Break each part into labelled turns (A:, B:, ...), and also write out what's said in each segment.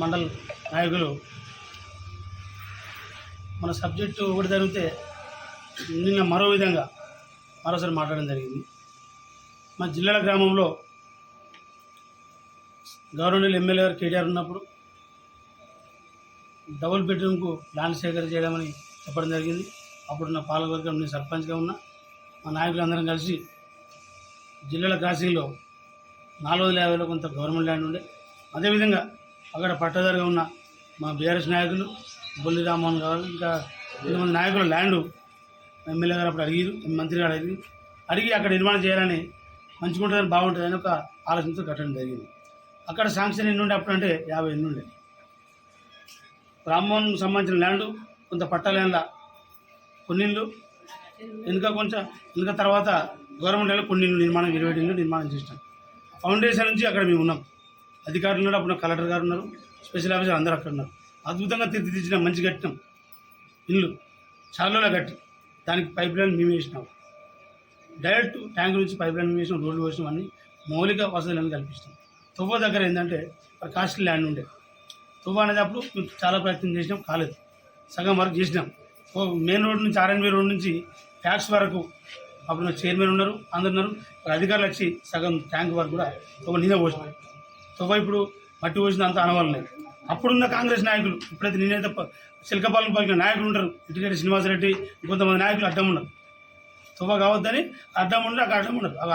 A: మండల్ నాయకులు. మన సబ్జెక్టు ఒకటి జరిగితే నిన్న మరో విధంగా మరోసారి మాట్లాడడం జరిగింది. మా జిల్లాల గ్రామంలో గవర్నమెంట్ ఎమ్మెల్యే గారు కేటీఆర్ ఉన్నప్పుడు డబుల్ బెడ్రూమ్కు ల్యాండ్ సేకరణ చేయడమని చెప్పడం జరిగింది. అప్పుడు నా పాలకవర్గం నేను సర్పంచ్గా ఉన్నా. మా నాయకులు అందరం కలిసి జిల్లాల క్రాసింగ్లో నాలుగు వందల యాభైలో కొంత గవర్నమెంట్ ల్యాండ్ ఉండే. అదేవిధంగా అక్కడ పట్టదారిగా ఉన్న మా బీఆర్ఎస్ నాయకులు బొల్లి రామ్మోహన్ గారు ఇంకా కొంతమంది నాయకులు ల్యాండ్ ఎమ్మెల్యే గారు అప్పుడు అడిగిరు మంత్రి గారు అడిగి అడిగి అక్కడ నిర్మాణం చేయాలని మంచిగుంటుందని బాగుంటుందని ఒక ఆలోచనతో కట్టడం జరిగింది. అక్కడ శాంక్షన్ ఎన్ని ఉండే అప్పుడు అంటే యాభై ఎన్ని ఉండే. రామ్మోహన్ సంబంధించిన ల్యాండ్ కొంత పట్ట ల్యాండ్ల కొన్నిళ్ళు ఇంకా కొంచెం ఇంకా తర్వాత గవర్నమెంట్ కొన్ని నిర్మాణం ఇరవై నిర్మాణం చేసినాం. ఫౌండేషన్ నుంచి అక్కడ మేము ఉన్నాం. అధికారులు ఉన్నారు అప్పుడు కలెక్టర్ గారు ఉన్నారు స్పెషల్ ఆఫీసర్ అందరూ అక్కడ ఉన్నారు. అద్భుతంగా తీర్చిదిద్దిన మంచి కట్టినాం ఇల్లు చాలా కట్టి దానికి పైప్ లైన్ మేము వేసినాం. డైరెక్ట్ ట్యాంక్ నుంచి పైప్ లైన్ వేసినాం రోడ్లు వేసినాం అన్ని మౌలిక వసతులను కల్పిస్తాం. తువ్వ దగ్గర ఏంటంటే కాస్ట్లీ ల్యాండ్ ఉండే. తువ్వ అనేది అప్పుడు మేము చాలా ప్రయత్నం చేసినాం కాలేదు. సగం వరకు చేసినాం. ఓ మెయిన్ రోడ్ నుంచి ఆర్ఎన్బి రోడ్ నుంచి ట్యాక్స్ వరకు అప్పుడు చైర్మన్ ఉన్నారు అందరు ఉన్నారు. అధికారులు వచ్చి సగం ట్యాంక్ వరకు కూడా తువ్వ నీదే పోసినాం. తువ్వ ఇప్పుడు మట్టి పోసిన అంత అనవాళ్ళు లేదు. అప్పుడున్న కాంగ్రెస్ నాయకులు ఇప్పుడైతే నేనైతే ప- పలికిన నాయకులు ఉంటారు. ఇటుకెళ్ళి శ్రీనివాసరెడ్డి కొంతమంది నాయకులు అడ్డం ఉన్నారు తువ్వ కావద్దని అడ్డం ఉండరు అక్కడ అడ్డం ఉండరు. అవి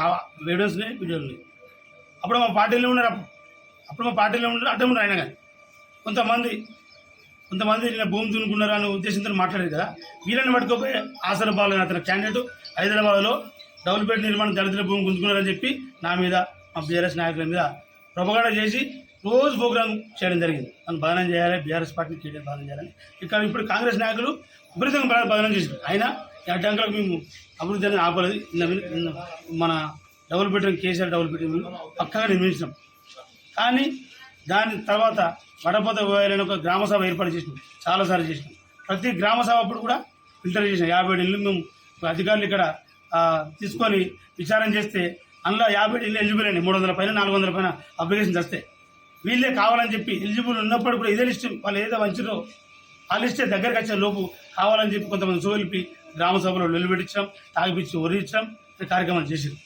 A: ఉన్నాయి వీడియోలు ఉన్నాయి అప్పుడు మా పార్టీలో ఉన్నారు అప్పుడు. అప్పుడు మా పార్టీలో ఉన్నారు అడ్డం ఉన్నారు ఆయన కానీ. కొంతమంది కొంతమంది నేను భూమి దున్నుకున్నారు అనే ఉద్దేశంతో మాట్లాడేది కదా. వీళ్ళని పట్టుకోపోయి ఆసర బాలని అతని క్యాండిడేట్ హైదరాబాద్లో డబుల్ బెడ్ నిర్మాణం దళితుల భూమి గుంజుకున్నారని చెప్పి నా మీద మా బీఆర్ఎస్ నాయకుల మీద ప్రమగాడ చేసి రోజు ప్రోగ్రామ్ చేయడం జరిగింది. మనం బదనం చేయాలి బీఆర్ఎస్ పార్టీని చేయడం బదనం చేయాలని. ఇక్కడ ఇప్పుడు కాంగ్రెస్ నాయకులు విపరీతంగా బద- బదనం ఆయన అయినా ఈ అడ్డంకులకు మేము అభివృద్ధి అనేది ఆపలేదు. నిన్న మన double bedroom KCR double bedroom పక్కగా నిర్మించినాం. కానీ దాని తర్వాత వడపోత పోయాలని ఒక గ్రామ సభ ఏర్పాటు చేసినాం. చాలాసార్లు చేసినాం. ప్రతి గ్రామ సభ అప్పుడు కూడా ఫిల్టర్ చేసినాం. యాభై ఏడు ఇళ్ళు మేము అధికారులు ఇక్కడ తీసుకొని విచారం చేస్తే అందులో యాభై ఏడు ఎలిజిబుల్ అండి. మూడు వందల పైన నాలుగు వందల పైన అప్లికేషన్స్ వస్తాయి. వీళ్ళే కావాలని చెప్పి ఎలిజిబుల్ ఉన్నప్పుడు కూడా ఇదే లిస్ట్ వాళ్ళు ఏదో వంచరో ఆ లిస్టే దగ్గరకు వచ్చే లోపు కావాలని చెప్పి కొంతమంది సోలిపి గ్రామ సభలో నిలబెట్టించడం తాగిపించి ఒరిగించడం కార్యక్రమాలు చేసింది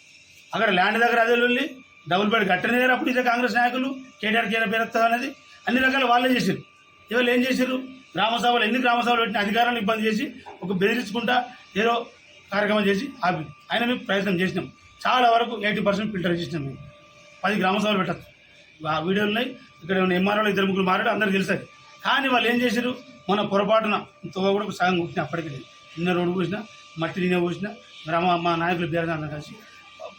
A: అక్కడ ల్యాండ్ దగ్గర అదే లొల్లి డబుల్ బెడ్ కట్టని అప్పుడు ఇదే కాంగ్రెస్ నాయకులు కేటీఆర్ కేటీఆర్ పేరు అనేది అన్ని రకాల వాళ్ళే చేశారు ఇవాళ ఏం చేశారు గ్రామ సభలు ఎన్ని గ్రామ సభలు పెట్టిన అధికారాన్ని ఇబ్బంది చేసి ఒక బెదిరించుకుంటా ఏదో కార్యక్రమం చేసి ఆపి. ఆయన మేము ప్రయత్నం చేసినాం. చాలా వరకు ఎయిటీ పర్సెంట్ ఫిల్టర్ చేసినాం మేము. పది గ్రామ సభలు పెట్టచ్చు. ఆ వీడియోలు ఉన్నాయి. ఇక్కడ ఉన్న ఎంఆర్ఓలు ఇద్దరు ముగ్గురు మారాడు అందరికి తెలుస్తాయి. కానీ వాళ్ళు ఏం చేశారు మన పొరపాటున తువ్వ కూడా ఒక సగం కొట్టిన అప్పటికి. నిన్న రోడ్డు పోసిన మట్టి నిన్న పోసిన గ్రామ మా నాయకులు బీఆర్ కలిసి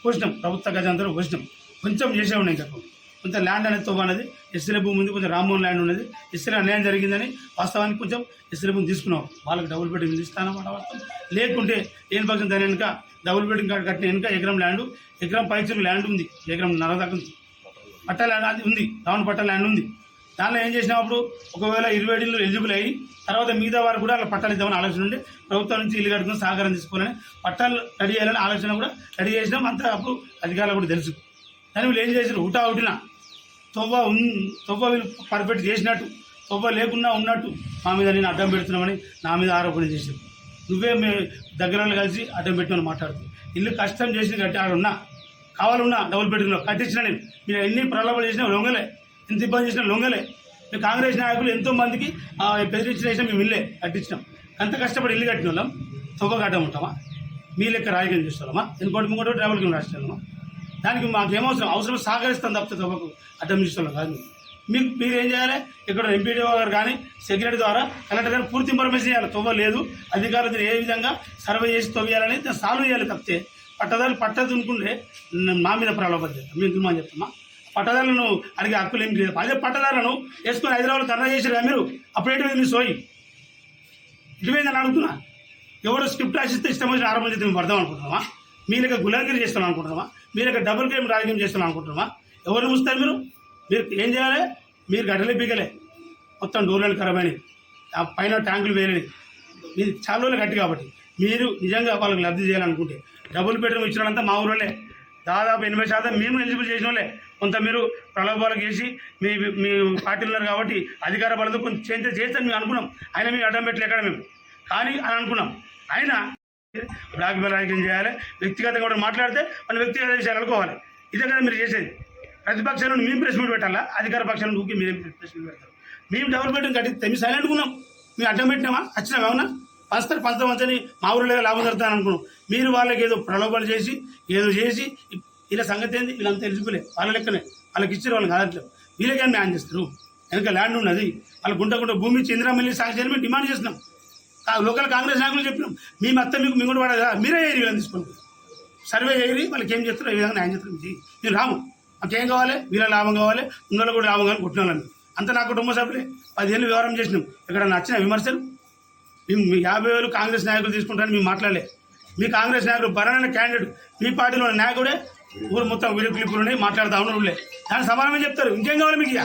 A: పోసినాం. ప్రభుత్వ గజాంతరం పోసినాం. కొంచెం చేసే ఉన్నాయి ఇంకా. కొంత ల్యాండ్ అనేది తువ్వ అనేది ఎస్సీల భూమి ఉంది కొంచెం రామ్మోహన్ ల్యాండ్ ఉన్నది. ఎస్సీల అన్యాయం జరిగిందని వాస్తవానికి కొంచెం ఎస్సీల భూమి తీసుకున్నాం. వాళ్ళకి డబుల్ బెడ్రూమ్ ఇస్తానమాట వాస్తవం లేకుంటే ఏం పక్షం దాని వెనుక డబుల్ బిల్డింగ్ కార్డు కట్టిన వెనుక ఎకరం ల్యాండ్ ఎకరం పైచూరు ల్యాండ్ ఉంది. ఎకరం నరదాకా పట్ట ల్యాండ్ అది ఉంది. రావణ పట్ట ల్యాండ్ ఉంది. దానిలో ఏం చేసినప్పుడు ఒకవేళ ఇరవై ఇళ్ళు ఎలిజిబుల్ అయ్యి తర్వాత మిగతా వారు కూడా అలా పట్టాలు ఇద్దామని ఆలోచన ఉండి ప్రభుత్వం నుంచి ఇల్లు కట్టుకుని సహకారం తీసుకోవాలని పట్టాలు రెడీ చేయాలని ఆలోచన కూడా రెడీ చేసినాం. అంతా అప్పుడు అధికారులు కూడా తెలుసు. కానీ వీళ్ళు ఏం చేశారు ఉటా ఉటిన. తొవ్వ తొవ్వ వీళ్ళు పర్ఫెక్ట్ చేసినట్టు తొవ్వ లేకున్నా ఉన్నట్టు మా మీద నేను అడ్డం పెడుతున్నామని నా మీద ఆరోపణ చేశారు నువ్వే మీ దగ్గర కలిసి అడ్డం పెట్టినని మాట్లాడుతూ. ఇల్లు కష్టం చేసి కట్టి ఆడ ఉన్నా కావాలన్నా డబుల్ బెడ్రూమ్లో కట్టించిన నేను. మీరు ఎన్ని ప్రలోభాలు చేసినా లొంగలే ఎంత ఇబ్బంది చేసినా లొంగలే. మీ కాంగ్రెస్ నాయకులు ఎంతో మందికి బెదిరించిన చేసినా మేము ఇల్లే కట్టించినాం. అంత కష్టపడి ఇల్లు కట్టిన వాళ్ళం. తొక్క కట్టం ఉంటామా? మీ లెక్క రాజకీయం చేస్తామా? ఇంకోటి ఇంకోటి ట్రావెల్ కింద రాష్ట్రాలమా? దానికి మాకు ఏమవసరం అవసరం సహకరిస్తాం తప్పితే తొక్కకు అడ్డం చేస్తున్నాం కాదు. మీకు మీరు ఏం చేయాలి? ఇక్కడ ఎంపీడీఓ గారు కానీ సెక్రటరీ ద్వారా కలెక్టర్ గారు పూర్తి ఇన్ఫర్మేషన్ చేయాలి తవ్వలేదు అధికారులు దీన్ని ఏ విధంగా సర్వే చేసి తవ్వేయాలని దాన్ని సాల్వ్ చేయాలి తప్పితే పట్టదారులు పట్టదు అనుకుంటే మా మీద ప్రలోభం చేస్తాం మేము దుమ్మని చెప్తామా పట్టదారులను అడిగే హక్కులు ఏం లేదు. అదే పట్టదారులను వేసుకొని హైదరాబాద్ ధర్నా చేసారు మీరు? అప్పుడేంటి మీ సోయి? ఇటువైందని అడుగుతున్నా. ఎవరు స్క్రిప్ట్ రాసిస్తే ఇష్టం వచ్చిన ఆరంభం చేస్తే మేము పడదాం అనుకుంటున్నామా? మీ లెక్క గులాగిరి చేస్తాం అనుకుంటున్నామా? మీ లెక్క డబుల్ గేమ్ రాజకీయం చేస్తాం అనుకుంటున్నామా? ఎవరు ముస్తారు మీరు? మీరు ఏం చేయాలి? మీరు గడ్డలు పీకలే. మొత్తం డోర్లను ఖరాబ్ అయినాయి. ఆ పైన ట్యాంకులు వేయలేని మీరు చాలా రోజులు గట్టి కాబట్టి. మీరు నిజంగా వాళ్ళకి లబ్ధి చేయాలనుకుంటే. డబుల్ బెడ్రూమ్ ఇచ్చినంతా మా ఊరోళ్ళే. దాదాపు ఎనభై శాతం మేము ఎలిజిబుల్ చేసిన వాళ్ళే కొంత మీరు ప్రలోభాలకు చేసి మీ మీ పార్టీలు ఉన్నారు కాబట్టి అధికార బలంతో కొంచెం చేస్తే చేస్తాను మేము అనుకున్నాం. ఆయన మేము అడ్డం పెట్టలే ఎక్కడ మేము. కానీ అని అనుకున్నాం. ఆయన బ్లాక్ మెయిల్ రాజకీయం చేయాలి. వ్యక్తిగతంగా కూడా మాట్లాడితే మన వ్యక్తిగత విషయాలు అనుకోవాలి. ఇదే కదా మీరు చేసేది. ప్రతిపక్షాలను మేము ప్రెస్ మీట్ పెట్టాలా? అధికార పక్షాలను ఊకి మీరేం ప్రెస్ మీట్ పెడతారు. మేము డెవలప్మెంట్ కట్టిస్తే మీ మేము సైలెంట్ ఉన్నాం మేము అడ్డం పెట్టినామా? వచ్చినామా ఏమన్నా? పంచుతారు పంచమని మా ఊరిలో లాభం జరుగుతాను అనుకున్నాం. మీరు వాళ్ళకి ఏదో ప్రలోభాలు చేసి ఏదో చేసి ఇలా సంగతి ఏంది? వీళ్ళంతా ఎలిజిబులే వాళ్ళ లెక్కనే. వాళ్ళకి ఇచ్చారు వాళ్ళకి కాదట్లేదు. వీళ్ళకే న్యాయం చేస్తారు? వెనక ల్యాండ్ ఉన్నది. వాళ్ళ గుంట గుంట భూమి ఇచ్చి ఇందిరామిల్లి సాగు చేయని డిమాండ్ చేస్తున్నాం. లోకల్ కాంగ్రెస్ నాయకులు చెప్పినాం. మీ మొత్తం మీకు మేము కూడా పడదా మీరే ఏరి వీళ్ళని తీసుకొని. సర్వే చేయరి వాళ్ళకి ఏం చేస్తారు ఏ విధంగా న్యాయం చేస్తారు మీరు రాము. మాకేం కావాలి? వీళ్ళ లాభం కావాలి ఉన్నోళ్ళు కూడా లాభం కానీ కుట్టిన అంత నా కుటుంబ సభ్యులే. పదిహేళ్ళు వ్యవహారం చేసినాం. ఇక్కడ నచ్చిన విమర్శలు? మేము యాభై వేలు కాంగ్రెస్ నాయకులు తీసుకుంటారని మేము మాట్లాడలే. మీ కాంగ్రెస్ నాయకుడు బలమైన క్యాండిడేట్. మీ పార్టీలో ఉన్న నాయకుడే ఊరు మొత్తం వీడియో క్లిప్పులు ఉన్నాయి మాట్లాడుతూ ఉన్నారులే దానికి సమానమే చెప్తారు? ఇంకేం కావాలి మీకు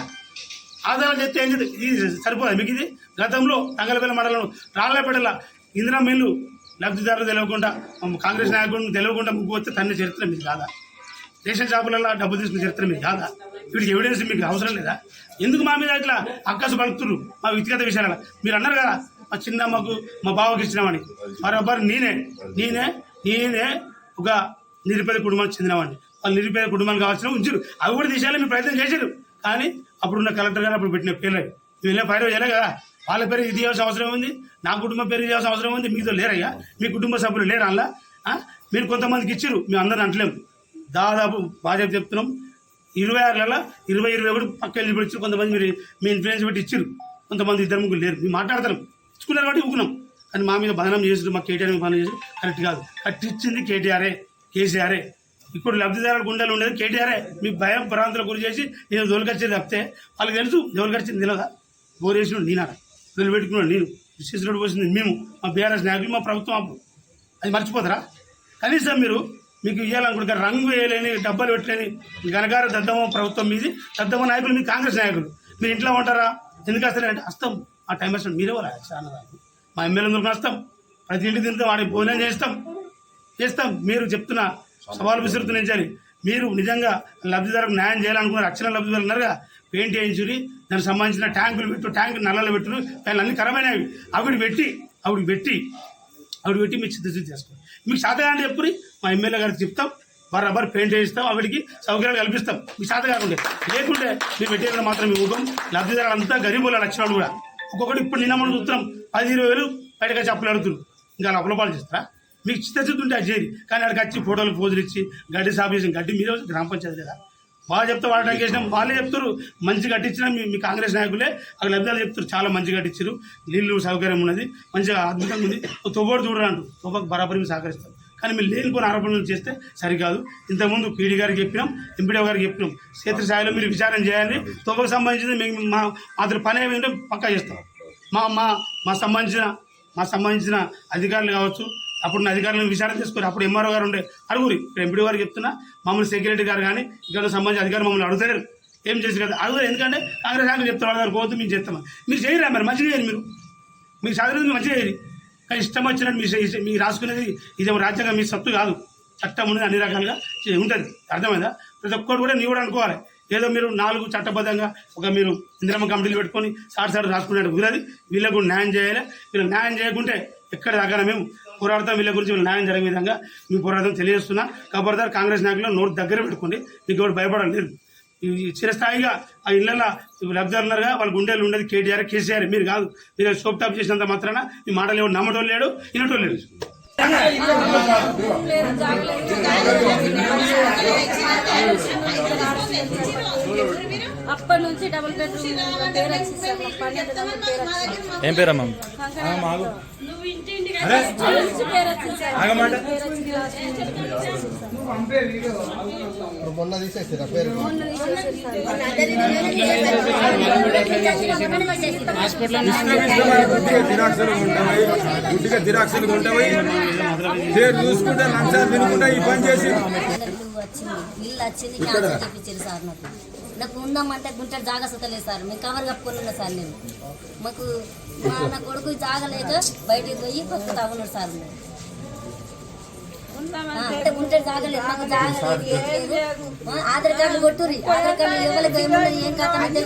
A: ఆధారాలు చెప్తే ఏం ఇది సరిపోదు మీకు ఇది? గతంలో తంగలపల్లి మండలం రాళ్ళపేటల ఇందిరా మిల్లు లబ్ధిదారులు తెలియకుండా కాంగ్రెస్ నాయకుడిని తెలియకుండా ముగ్గు వచ్చే తన్ని చరిత్ర మీకు కాదా రేషన్ షాపులలో డబ్బు తీసుకున్న చరిత్ర మీకు కాదా? వీడికి ఎవిడెన్స్ మీకు అవసరం లేదా? ఎందుకు మా మీద ఇట్లా అక్కసు పలుకుతున్నారు మా వ్యక్తిగత విషయాల మీరు అన్నారు కదా మా చిన్నమ్మకు మా బావకి ఇచ్చినామని మరొబ్బరు నేనే నేనే నేనే ఒక నిరుపేద కుటుంబానికి చెందినవాడిని. వాళ్ళు నిరుపేద కుటుంబానికి కావాల్సిన ఉంచారు. అవి కూడా తీసేయాలని మీరు ప్రయత్నం చేశారు. కానీ అప్పుడున్న కలెక్టర్ గారు అప్పుడు పెట్టిన పేర్లు. అవి. మీరు పైరు చేయలే కదా. వాళ్ళ పేరు ఇది చేయాల్సిన అవసరం ఉంది నా కుటుంబం పేరు చేయాల్సిన అవసరం ఉంది మీతో లేరయ్యా? మీ కుటుంబ సభ్యులు లేరు అలా మీరు కొంతమందికి ఇచ్చారు మేము అందరిని అంటలేము. దాదాపు బాధ్యత చెప్తున్నాం. ఇరవై ఆరులలో ఇరవై ఇరవై ఒకటి పక్క ఎలిజిబుల్ ఇచ్చారు కొంతమంది మీరు మీ ఇన్ఫ్లుయెన్స్ పెట్టి ఇచ్చారు కొంతమంది ఇద్దరు ముగ్గురు లేరు. మేము మాట్లాడతాం ఇచ్చుకున్నారు కాబట్టి ఊకున్నాం. కానీ మా మీద బదనం చేసారు మా కేటీఆర్ మీద బదనం చేసారు కరెక్ట్ కాదు. కట్టించింది కేటీఆరే కేసీఆరే. ఇప్పుడు లబ్ధిదారుల గుండెలు ఉండేది కేటీఆరే. మీ భయం ప్రాంతాల గురి చేసి నేను దొరికొచ్చేది తప్పితే వాళ్ళకి తెలుసు దొరికొచ్చింది తెలియదా గోరేసినాడు నేనాడ పెట్టుకున్నాడు నేను. విశ్వేశ్వరుడు పోసింది మేము. మా బీఆర్ఎస్ నాయకులు మా ప్రభుత్వం అది మర్చిపోతారా? కనీసం మీరు మీకు ఇవ్వాలనుకుంటారు రంగు వేయలేని డబ్బాలు పెట్టలేని గనగారు దద్దమ్మ ప్రభుత్వం మీది. దద్దమ్మ నాయకులు మీ కాంగ్రెస్ నాయకులు. మీరు ఇంట్లో ఉంటారా? ఎందుకు వస్తారంటే వస్తాం ఆ టైం వస్తాం మీరే వాళ్ళు చాలా మా ఎమ్మెల్యే వస్తాం ప్రతి ఇంటి తింటాం వాడికి భోజనం చేస్తాం. చేస్తాం. మీరు చెప్తున్న సవాలు విసురుతున్నించాలి మీరు నిజంగా లబ్ధిదారులకు న్యాయం చేయాలనుకున్న రక్షణ లబ్ధిదారులు ఉన్నారుగా. పెయింట్ వేయించుని దానికి సంబంధించిన ట్యాంకులు పెట్టు ట్యాంక్ నల్లలు పెట్టు దాని అన్ని ఖరమైనవి అవిడి పెట్టి అవిడి పెట్టి ఆవిడ పెట్టి మీ చిత్తశుద్ధి చేసుకోండి. మీకు శాతగాని చెప్పుకుని మా ఎమ్మెల్యే గారికి చెప్తాం. బరాబర్ పెయింట్ చేయిస్తాం ఆవిడికి సౌకర్యాలు కల్పిస్తాం. మీకు శాత కాకుండా లేకుంటే మీ మెటీరియల్ మాత్రం మీ ఊహం లబ్ధిదారులు అంతా గరీబుల లక్షణాలు కూడా. ఒక్కొక్కటి ఇప్పుడు నిన్న మనం చూస్తున్నాం. పది ఇరవై వేలు బయటకు చెప్పులు అడుగుతున్నారు. ఇంకా అలా చేస్తారా? మీకు చిత్తశుద్ధి ఉంటే అది చేయరు కానీ అక్కడికి వచ్చి ఫోటోలు పోజులు ఇచ్చి గడ్డి సాపేసి గడ్డి మీరే గ్రామ పంచాయతీ కదా. బాగా చెప్తా వాళ్ళకి చేసినాం. వాళ్ళే చెప్తారు మంచి కట్టించిన మీ మీ కాంగ్రెస్ నాయకులే. అక్కడ లబ్ధాలు చెప్తారు చాలా మంచి కట్టించారు నీళ్ళు సౌకర్యం ఉన్నది మంచిగా అద్భుతంగా ఉంది. తొబ్బోడు చూడరాండు తొబ్బకు తొవ్వకు బరాబరి మీరు సహకరిస్తారు కానీ మీరు లేనిపోయిన ఆరోపణలు చేస్తే సరికాదు. ఇంతకుముందు పీడీ గారికి చెప్పినాం ఎంపీడీ గారికి చెప్పినాం. క్షేత్రస్థాయిలో మీరు విచారణ చేయాలి తొబ్బకు సంబంధించిన మేము మా మాత్రం పని ఏమిటంటే పక్కా చేస్తాం. మా మా మా సంబంధించిన మా సంబంధించిన అధికారులు కావచ్చు అప్పుడు అధికారులను విచారణ చేసుకుని అప్పుడు ఎంఆర్ఓ గారు ఉండే అడుగురి ఇప్పుడు ఎంపీడీ గారు చెప్తున్నా మమ్మల్ని సెక్యూరిటీ గారు కానీ ఇక్కడ సంబంధించిన అధికారులు మమ్మల్ని అడుగుతారు ఏం చేసి కదా? అడుగుతారు ఎందుకంటే కాంగ్రెస్ నాయకులు చెప్తారు వాళ్ళ దగ్గర మేము చేస్తామా? మీరు చేయరా మరి? మంచిగా చేయరు మీరు. మీకు సాధారణ మంచిగా చేయరు కానీ ఇష్టం వచ్చినట్టు మీ మీరు రాసుకునేది ఇదేమో రాజ్యాంగం మీ సత్తు కాదు. చట్టం ఉన్నది అన్ని రకాలుగా ఉంటుంది. అర్థమైందా? ప్రతి ఒక్కరు కూడా నీ కూడా అనుకోవాలి. ఏదో మీరు నాలుగు చట్టబద్ధంగా ఒక మీరు ఇందిరమ్మ కమిటీలు పెట్టుకొని సార్ సార్ రాసుకున్నట్టు కుదరదు. వీళ్ళకు న్యాయం చేయాలి. వీళ్ళకి న్యాయం చేయకుంటే ఎక్కడ దగ్గర మేము పోరాడతాం. వీళ్ళ గురించి వీళ్ళు న్యాయం జరిగే విధంగా మీ పోరాటం తెలియజేస్తున్నా. కాబట్టి కాంగ్రెస్ నాయకులు నోటు దగ్గర పెట్టుకోండి. మీకు ఎవరు భయపడలేదు చిరస్థాయిగా ఆ ఇళ్ళ లబ్ధాలు వాళ్ళ గుండెలు ఉండేది కేటీఆర్ కేసీఆర్. మీరు కాదు. మీరు సోప్ టాప్ చేసినంత మాత్రాన మీ మాటలు ఎవరు నమ్మటోళ్ళు లేడు వినటోళ్ళు లేడు జాబ్ లేదు
B: అప్పటి నుంచి డబుల్ బెడ్రూమ్ పేరు వచ్చింది సార్. మా పన్నెండు డబుల్ పేరు వచ్చింది.
C: ఏం పేరమ్మా
B: పేరు
D: మొన్న తీసేసారా.
E: గుడ్డిగా జిరాక్సులు ఉంటాయి పేరు చూసుకుంటే లంచాలు తినుకుంటా ఈ పని చేసి.
F: ఇల్లు వచ్చింది. ఇల్లు వచ్చింది. క్యాన్సర్ చేయించారు సార్ నాకు నాకు ఉందామంటే గుంట జాగా సుతలేదు సార్. మేము కవర్ కప్పుకొని ఉన్నా సార్ నేను. మాకు మా నా కొడుకు జాగలేక బయటికి పోయి బతుకుతా ఉన్నాడు సార్ అంటే జాగలేదు మాకు జాగలేదు. ఏం లేదు ఆధార్ ఎవరికి ఏం కథ మాకు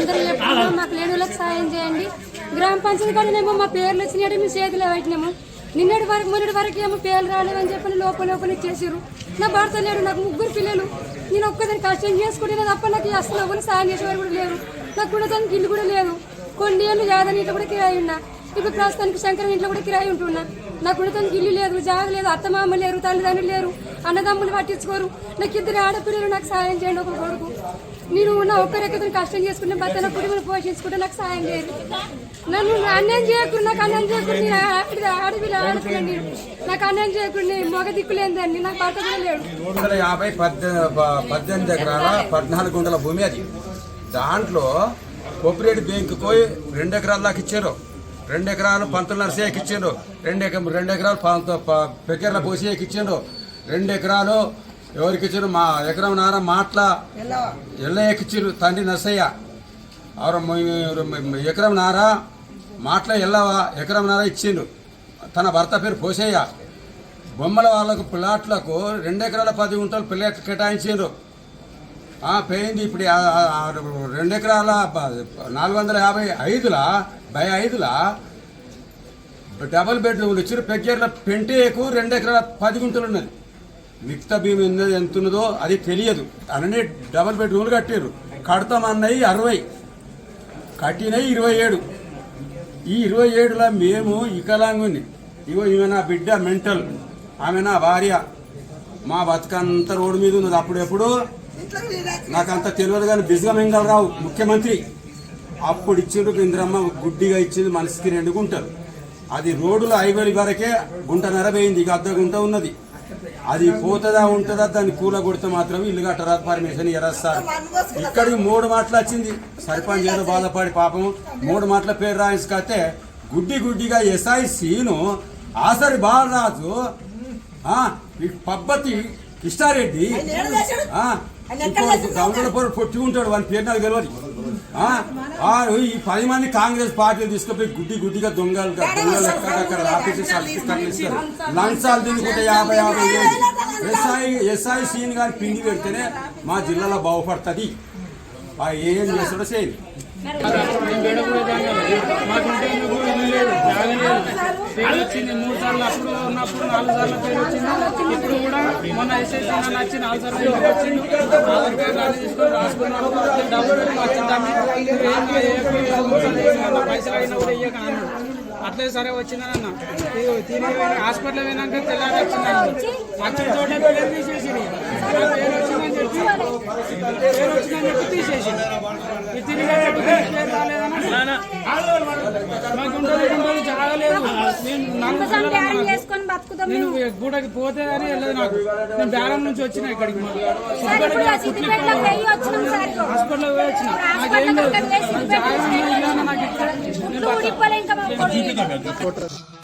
B: అందరూ మాకు లేని వాళ్ళకి సాయం చేయండి. గ్రామ పంచాయతీ కాడనేమో మా పేర్లు వచ్చినట్టు మేము చేతిలో పెట్టినాము. నిన్నటి వరకు మొన్నటి వరకు ఏమో పేర్లు రాలేదని చెప్పని లోపల లోపల ఇచ్చేసారు నా భర్త లేడు నాకు ముగ్గురు పిల్లలు. నేను ఒక్కదాన్ని కష్టం చేసుకుంటే తప్ప నాకు అసలు ఎవరు సాయం చేసేవారు కూడా లేరు. నాకు కూడా దానికి ఇల్లు కూడా లేదు. కొన్ని ఏళ్ళు యాదని ఇంట్లో కూడా కిరాయి ఉన్నా. ఇప్పుడు ప్రస్తుతానికి శంకరం ఇంట్లో కూడా కిరాయి ఉంటున్నా. నాకు కూడా తనకి ఇల్లు లేదు జాగ లేదు అత్త మామ లేరు తల్లిదండ్రులు లేరు. అన్నదమ్ములు పట్టించుకోరు. నాకు ఇద్దరు ఆడపిల్లలు నాకు సాయం చేయండి ఒక కొడుకు. నేను నా ఒక్కరెక్కతో కష్టం చేసుకుంటే భర్త నా కుటుంబం పోషించుకుంటే నాకు సాయం చేయరు నన్ను అన్యాయం చేయకుండా నాకు అన్యాయం చేయకుండా నేను ఆడపిల్ల ఆడపిల్ల నేను నాకు అన్యాయం చేయకుండా మొగ దిక్కులేందండి. నాకు భర్త కూడా లేడు.
E: మూడు వందల యాభై పద్దె- పద్దెనిమిది ఎకరాల పద్నాలుగు గుంటల భూమి అది. దాంట్లో కోఆపరేటివ్ బ్యాంకు పోయి రెండు ఎకరాల దాకా ఇచ్చారు. రెండు ఎకరాలు పంతులు నర్సయ్యకి ఇచ్చిండు రెండు ఎకరం రెండు ఎకరాలు పెకెర్ల పోసయ్యకి ఇచ్చిండు రెండు ఎకరాలు ఎవరికి ఇచ్చారు? మా ఎకరం నార మాట్ల ఎల్లయ్యకి ఇచ్చారు తండ్రి నర్సయ్య. ఆరు మ- ఎకరం నార మాట్ల ఎల్లవ ఎకరం నార ఇచ్చిండు. తన భర్త పేరు పోసయ్య. బొమ్మల వాళ్ళకు ప్లాట్లకు రెండు ఎకరాల పది గుంటలు ప్లాట్ కేటాయించారు ఆ, పోయింది ఇప్పుడు రెండు ఎకరాల నాలుగు వందల యాభై ఐదులా బై ఐదులా డబుల్ బెడ్రూమ్లు ఇచ్చారు. పెగ్గేర్ల పెంటేకు రెండు ఎకరాల పది గుంటలు ఉన్నది. మిగతా భీమ ఎంత ఉన్నదో అది తెలియదు. అన్నీ డబల్ బెడ్రూమ్లు కట్టారు కడతామన్నవి అరవై. కట్టినవి ఇరవై ఏడు. ఈ ఇరవై ఏడులో మేము వికలాంగుని. ఇగో ఈమె నా బిడ్డ మెంటల్. ఆమె నా భార్య. మా బతుకంతా రోడ్డు మీద ఉన్నది. అప్పుడెప్పుడు? నాకంత తెలియదు కానీ బిజ్గా రావు. ముఖ్యమంత్రి. అప్పుడు ఇచ్చిండ్రు ఇంద్రమ్మ గుడ్డిగా ఇచ్చింది మనిషికి రెండు గుంటలు అది రోడ్డులో ఐవరి వరకే గుంట నెరవేయింది ఇక అర్ధ గుంట ఉన్నది. అది పోతుందా ఉంటుందా దాన్ని కూల కొడితే మాత్రం ఇల్లు కట్టరా? పర్మిషన్ ఎరస్తారు ఇక్కడికి మూడు మాటలు వచ్చింది. సర్పంచ్ ఏదో బాధపడి పాపం మూడు మాటల పేరు రాయించుకతే గుడ్డి గుడ్డిగా ఎస్ఐ సీను ఆసరి బాలరాజు పబ్బతి ఇంకోటి గంగళపూర్ పొట్టి ఉంటాడు. వాని పేరు నాకు తెలియదు ఈ పది మంది కాంగ్రెస్ పార్టీలు తీసుకుపోయి గుడ్డి గుడ్డిగా దొంగలు దొంగలు ఎక్కడ అక్కడ ఆఫీసు ఇస్తారు లంచాలు తినుకుంటే యాభై యాభై ఎస్ఐ ఎస్ఐ సీన్ కానీ పిండి పెడితేనే మా జిల్లాలో బాగుపడుతుంది ఆ ఏం చేస్తాడో
C: వచ్చింది మూడు సార్లు అప్పుడు ఉన్నప్పుడు నాలుగు సార్లు పేరు వచ్చింది. ఇప్పుడు కూడా మొన్న ఎస్ఎస్సీ నన్ను వచ్చి నాలుగు సార్లు ఇంటికి వచ్చింది. ఆధార్ కార్డు అన్ని తీసుకొని రాసుకున్నాడు. డబ్బులు వచ్చిందని ఏం చేయకు, పైసలు అయినా కూడా ఇయ్యక అన్నాడు. అట్లే సరే వచ్చిందని అన్న ఇదిగో తిరిగి హాస్పిటల్ పోయినాక తెల్లారి వచ్చిందని వచ్చిన చోట పేరు పేరు వచ్చిందని చెప్పి పేరు వచ్చిందని చెప్పి తీసేసి ఇది తిరిగి వచ్చేటప్పుడు పేరు రాలేదని మాకు ఉండదు ఉండదు జాగలేదు నేను గూడకి పోతే అని వెళ్ళదు నాకు. నేను బేరం నుంచి వచ్చిన ఇక్కడికి. హాస్పిటల్ పోయి వచ్చిన నాకేం లేదు. నాకు జాగ